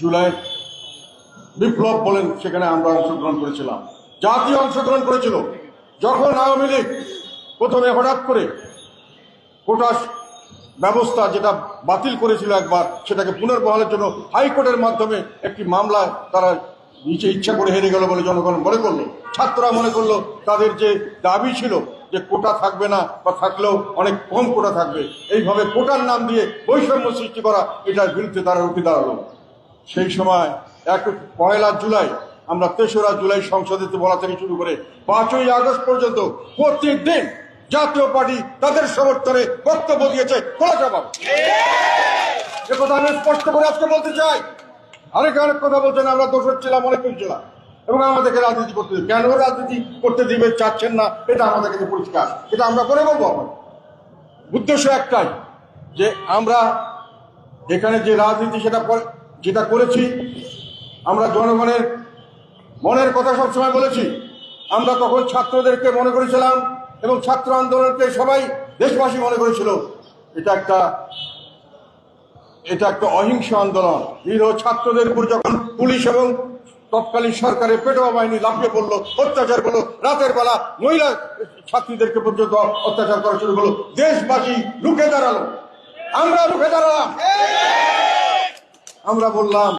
জুলাই বিপ্লব বলেন, সেখানে আমরা অংশগ্রহণ করেছিলাম। জাতীয় অংশগ্রহণ করেছিল। যখন আওয়ামী লীগ প্রথমে হঠাৎ করে কোটা ব্যবস্থা যেটা বাতিল করেছিল একবার, সেটাকে পুনর্বহালের জন্য হাইকোর্টের মাধ্যমে একটি মামলায় তারা নিচে ইচ্ছা করে হেরে গেল বলে জনগণ মনে করল। ছাত্ররা মনে করল, তাদের যে দাবি ছিল যে কোটা থাকবে না বা থাকলেও অনেক কম কোটা থাকবে, এইভাবে কোটার নাম দিয়ে বৈষম্য সৃষ্টি করা, এটার বিরুদ্ধে তারা উঠে দাঁড়াল। সেই সময় এক পয়লা জুলাই, আমরা তেসরা জুলাই সংসদে বলা থেকে শুরু করে পাঁচই আগস্ট পর্যন্ত প্রত্যেক দিন জাতীয় পার্টি তাদের সমর্থনে বক্তব্য দিয়েছে জবাব এ কথা আমি স্পষ্ট করে আজকে বলতে চাই। আরেক আরেক কথা বলছেন, আমরা দোষর ছিলাম, অনেক ছিলাম। এবং আমাদেরকে রাজনীতি করতে কেন রাজনীতি করতে দিবে চাচ্ছেন না, এটা আমাদের কাছে পরিষ্কার। এটা আমরা করে বলব আমরা উদ্দেশ্য একটাই, যে আমরা এখানে যে রাজনীতি, সেটা যেটা করেছি, আমরা জনগণের মনের কথা সবসময় বলেছি। আমরা তখন ছাত্রদেরকে মনে করেছিলাম এবং ছাত্র আন্দোলনকে সবাই দেশবাসী মনে করেছিল। এটা একটা এটা একটা অহিংস আন্দোলন। নিরীহ ছাত্রদের উপর যখন পুলিশ এবং তৎকালীন সরকারের পেটোয়া বাহিনী লাফিয়ে পড়ল, অত্যাচার করল, রাতের বেলা মহিলা ছাত্রীদেরকে পর্যন্ত অত্যাচার করা শুরু করল, দেশবাসী রুখে দাঁড়াল। আমরা রুখে দাঁড়ালাম। আমরা বললাম